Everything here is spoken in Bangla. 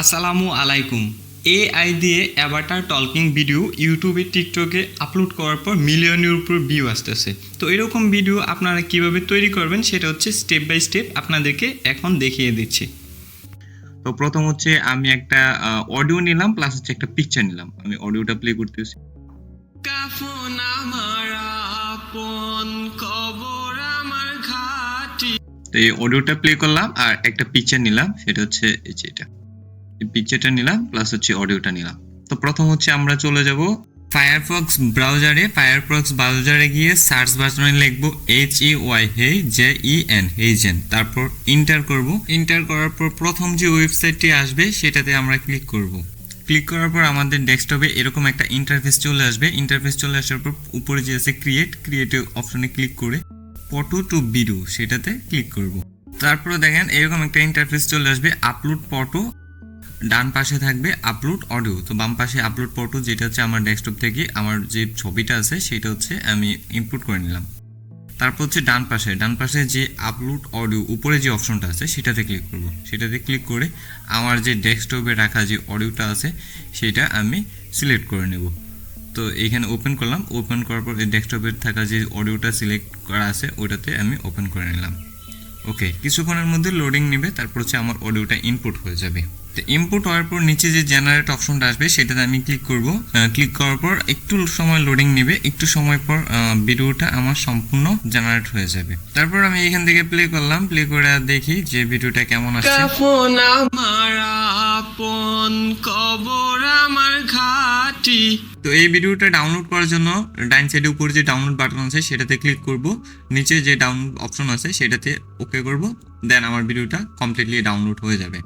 আসসালামু আলাইকুম। এআই দিয়ে অ্যাভাটার টলকিং ভিডিও ইউটিউবে টিকটকে আপলোড করার পর মিলিয়নের উপর ভিউ আসতেছে। তো এরকম ভিডিও আপনারা কীভাবে তৈরি করবেন সেটা হচ্ছে স্টেপ বাই স্টেপ আপনাদেরকে এখন দেখিয়ে দিচ্ছি। তো প্রথম হচ্ছে আমি একটা অডিও নিলাম প্লাস হচ্ছে একটা পিকচার নিলাম। আমি অডিওটা প্লে করতেছি। কাফন আমার আপন কবর আমার ঘাটি। তো এই অডিওটা প্লে করলাম আর একটা পিকচার নিলাম সেটা হচ্ছে এই যে এটা। পিকচারটা নিলাম প্লাস হচ্ছে অডিওটা নিলাম। তো প্রথম হচ্ছে আমরা চলে যাব ফায়ারফক্স ব্রাউজারে ফায়ারফক্স ব্রাউজারে গিয়ে সার্চ বাটনে লিখব H E Y hey J E N HeyGen তারপর ইন্টার করব। ইন্টার করার পর প্রথম যে ওয়েবসাইটটি আসবে, সেটাতে আমরা ক্লিক করব। ক্লিক করার পর আমাদের ডেস্কটপে এরকম একটা ইন্টারফেস চলে আসবে। ইন্টারফেস চলে আসার পর উপরে যে আছে ক্রিয়েট ক্রিয়েট অপশনে ক্লিক করে ফটো টু ভিডিও সেটাতে ক্লিক করব। তারপরে দেখেন এরকম একটা ইন্টারফেস চলে আসবে আপলোড ফটো ডান পাশে থাকবে আপলোড অডিও তো বাম পাশে আপলোড ফটো যেটা হচ্ছে আমার ডেস্কটপ থেকে আমার যে ছবিটা আছে, সেটা হচ্ছে আমি ইনপুট করে নিলাম। তারপর হচ্ছে ডান পাশে ডান পাশে যে আপলোড অডিও উপরে যে অপশনটা আছে, সেটাতে ক্লিক করব। সেটাতে ক্লিক করে আমার যে ডেস্কটপে রাখা যে অডিওটা আছে, সেটা আমি সিলেক্ট করে নেব। তো এইখানে ওপেন করলাম। ওপেন করার পর ডেস্কটপের থাকা যে অডিওটা সিলেক্ট করা আছে, ওটাতে আমি ওপেন করে নিলাম। ওকে কিছুক্ষণের মধ্যে লোডিং নেবে, তারপর হচ্ছে আমার অডিওটা ইনপুট হয়ে যাবে। তো ইনপুট হওয়ার পর নিচে যে জেনারেট অপশনটা আসবে, সেটাতে আমি ক্লিক করব। ক্লিক করার পর একটু সময় লোডিং নেবে, একটু সময় পর ভিডিওটা আমার সম্পূর্ণ জেনারেট হয়ে যাবে। তারপর আমি এখান থেকে প্লে করলাম প্লে করে দেখি যে ভিডিওটা কেমন আসছে। ঘাটি তো এই ভিডিওটা ডাউনলোড করার জন্য ডাইন সাইডে উপরে যে ডাউনলোড বাটন আছে, সেটাতে ক্লিক করব। নিচে যে ডাউনলোড অপশন আছে, সেটাতে ওকে করব। দেন আমার ভিডিওটা কমপ্লিটলি ডাউনলোড হয়ে যাবে।